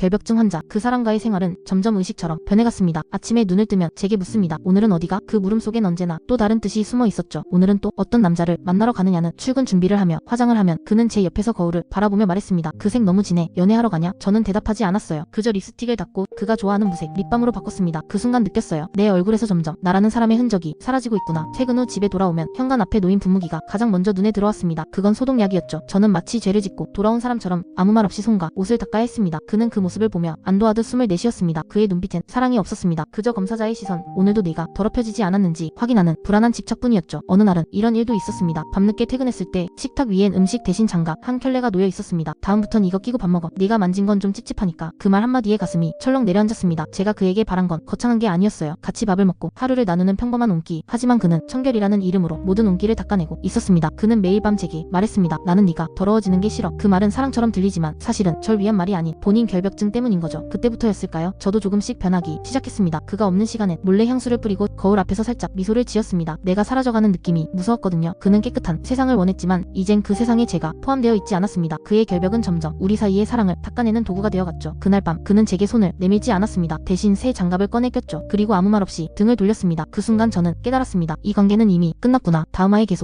결벽증 환자. 그 사람과의 생활은 점점 의식처럼 변해갔습니다. 아침에 눈을 뜨면 제게 묻습니다. 오늘은 어디가? 그 물음 속엔 언제나 또 다른 뜻이 숨어 있었죠. 오늘은 또 어떤 남자를 만나러 가느냐는 출근 준비를 하며 화장을 하면 그는 제 옆에서 거울을 바라보며 말했습니다. 그 색 너무 진해. 연애하러 가냐? 저는 대답하지 않았어요. 그저 립스틱을 닦고 그가 좋아하는 무색 립밤으로 바꿨습니다. 그 순간 느꼈어요. 내 얼굴에서 점점 나라는 사람의 흔적이 사라지고 있구나. 퇴근 후 집에 돌아오면 현관 앞에 놓인 분무기가 가장 먼저 눈에 들어왔습니다. 그건 소독약이었죠. 저는 마치 죄를 짓고 돌아온 사람처럼 아무 말 없이 손과 옷을 닦아야 했습니다. 그는 그 모습 을 보며 안도하듯 숨을 내쉬었습니다. 그의 눈빛엔 사랑이 없었습니다. 그저 검사자의 시선, 오늘도 내가 더럽혀지지 않았는지 확인하는 불안한 집착뿐이었죠. 어느 날은 이런 일도 있었습니다. 밤늦게 퇴근했을 때 식탁 위엔 음식 대신 장갑 한 켤레가 놓여 있었습니다. 다음부턴 이거 끼고 밥 먹어. 네가 만진 건 좀 찝찝하니까. 그 말 한마디에 가슴이 철렁 내려앉았습니다. 제가 그에게 바란 건 거창한 게 아니었어요. 같이 밥을 먹고 하루를 나누는 평범한 온기. 하지만 그는 청결이라는 이름으로 모든 온기를 닦아내고 있었습니다. 그는 매일 밤 제게 말했습니다. 나는 네가 더러워지는 게 싫어. 그 말은 사랑처럼 들리지만 사실은 절 위한 말이 아닌 본인 결벽 증 때문인 거죠. 그때부터였을까요? 저도 조금씩 변하기 시작했습니다. 그가 없는 시간엔 몰래 향수를 뿌리고 거울 앞에서 살짝 미소를 지었습니다. 내가 사라져가는 느낌이 무서웠거든요. 그는 깨끗한 세상을 원했지만 이젠 그 세상에 제가 포함되어 있지 않았습니다. 그의 결벽은 점점 우리 사이의 사랑을 닦아내는 도구가 되어갔죠. 그날 밤 그는 제게 손을 내밀지 않았습니다. 대신 새 장갑을 꺼내 꼈죠. 그리고 아무 말 없이 등을 돌렸습니다. 그 순간 저는 깨달았습니다. 이 관계는 이미 끝났구나. 다음화에 계속